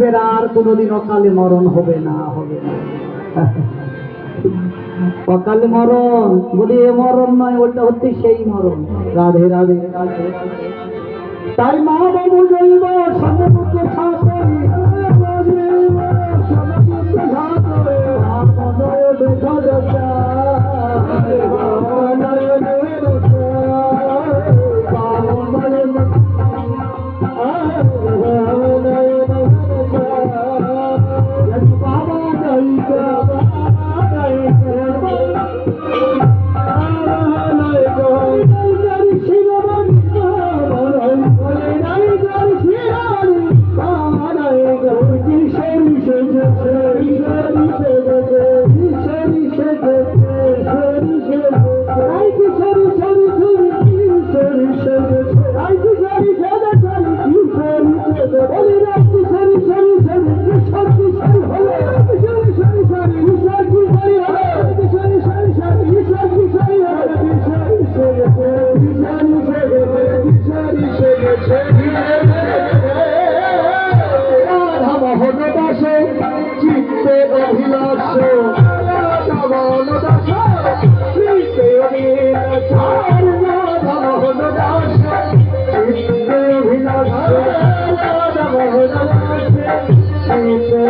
শিবের আর কোনোদিন অকালে মরণ হবে না হবে না। অকালে মরণ, বলি এ মরণ নয়, ওটা হচ্ছে সেই মরণ। রাধে রাধে। রাধে তাই মা বাবু জৈব সমুদ্র Thank you.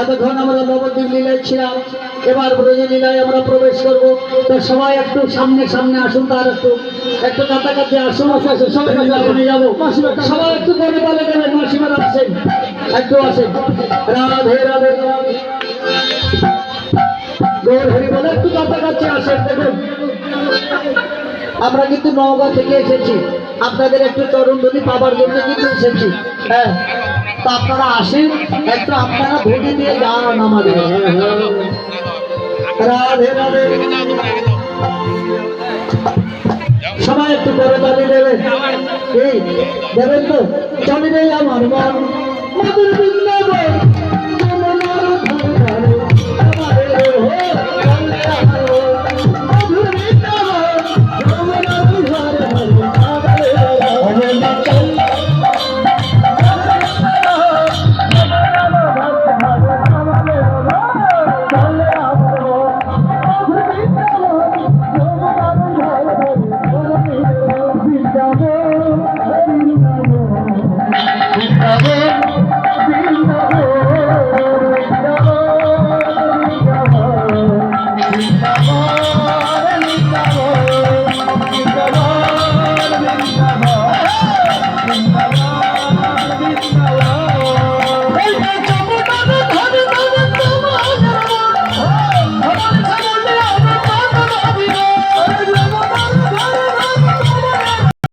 এতক্ষণ আমরা নবদ্বীপ লীলায় ছিলাম। এবার ব্রজ লীলায় আমরা প্রবেশ করব। তো সবাই একটু সামনে সামনে আসুন তার একটু একটু কাছাকাছি আসুন। সবাই কাছে যাব। সবাই একটু করে বলে দেবেন মাসিমারা আসেন। একটু আসেন। রাধে রাধে। গৌর হরি বলে একটু কাছাকাছি আসেন দেখুন। আমরা কিন্তু নওগাঁ থেকে এসেছি। আপনাদের একটু চরণধ্বনি পাবার জন্য কিন্তু এসেছি। হ্যাঁ। তো আপনারা আসেন, একটু আপনারা ভোটে দিয়ে যান আমাদের। রাধে রাধে। সবাই একটু করে তালি দেবেন। এই, দেবেন তো? চলে যাই আমার মন। মাদুর বৃন্দাবন।